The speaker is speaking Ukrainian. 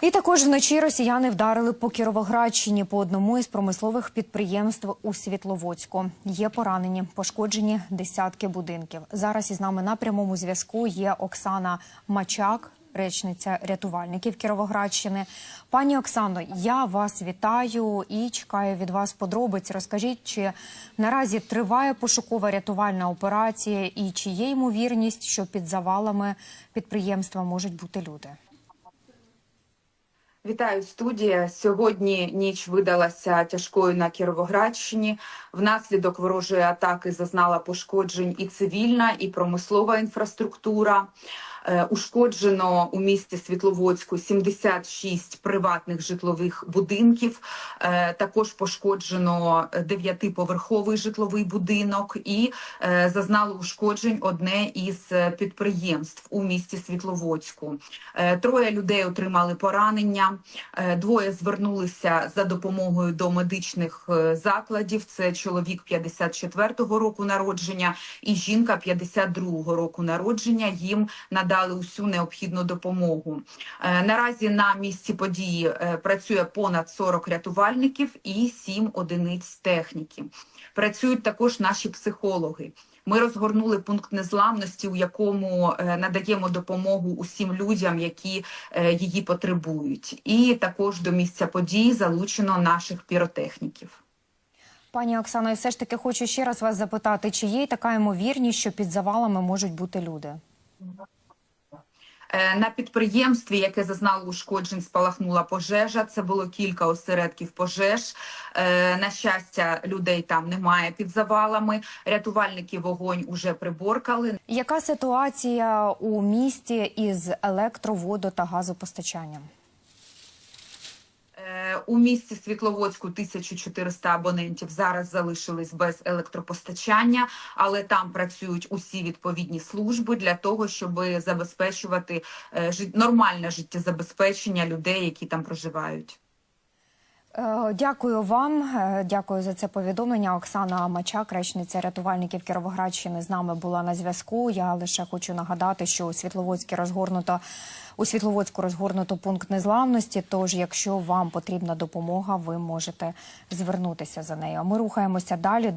І також вночі росіяни вдарили по Кіровоградщині по одному із промислових підприємств у Світловодську. Є поранені, пошкоджені десятки будинків. Зараз із нами на прямому зв'язку є Оксана Мачак, речниця рятувальників Кіровоградщини. Пані Оксано, я вас вітаю і чекаю від вас подробиць. Розкажіть, чи наразі триває пошукова рятувальна операція, і чи є ймовірність, що під завалами підприємства можуть бути люди? Вітаю студія. Сьогодні ніч видалася тяжкою на Кіровоградщині. Внаслідок ворожої атаки зазнала пошкоджень і цивільна, і промислова інфраструктура. Е, Ушкоджено у місті Світловодську 76 приватних житлових будинків. Е, Також пошкоджено дев'ятиповерховий житловий будинок і е, зазнало ушкоджень одне із підприємств у місті Світловодську. Троє людей отримали поранення. Двоє звернулися за допомогою до медичних закладів. Це чоловік 54-го року народження і жінка 52-го року народження. Їм надали усю необхідну допомогу. Е, Наразі на місці події е, працює понад 40 рятувальників і 7 одиниць техніки. Працюють також наші психологи. Ми розгорнули пункт незламності, у якому е, надаємо допомогу усім людям, які її потребують. І також до місця події залучено наших піротехніків. Пані Оксано, і все ж таки хочу ще раз вас запитати, чи є така ймовірність, що під завалами можуть бути люди? Е, На підприємстві, яке зазнало ушкоджень, спалахнула пожежа. Це було кілька осередків пожеж. Е, На щастя, людей там немає під завалами. Рятувальники вогонь уже приборкали. Яка ситуація у місті із електро, водо та газопостачанням? У місті Світловодську 1400 абонентів зараз залишились без електропостачання, але там працюють усі відповідні служби для того, щоб забезпечувати е, нормальне життєзабезпечення людей, які там проживають. Е, Дякую вам. Е, Дякую за це повідомлення. Оксана Мачак, речниця рятувальників Кіровоградщини, з нами була на зв'язку. Я лише хочу нагадати, що у Світловодській розгорнуто у Світловодську розгорнуто пункт незламності. Тож, якщо вам потрібна допомога, ви можете звернутися за нею. Ми рухаємося далі.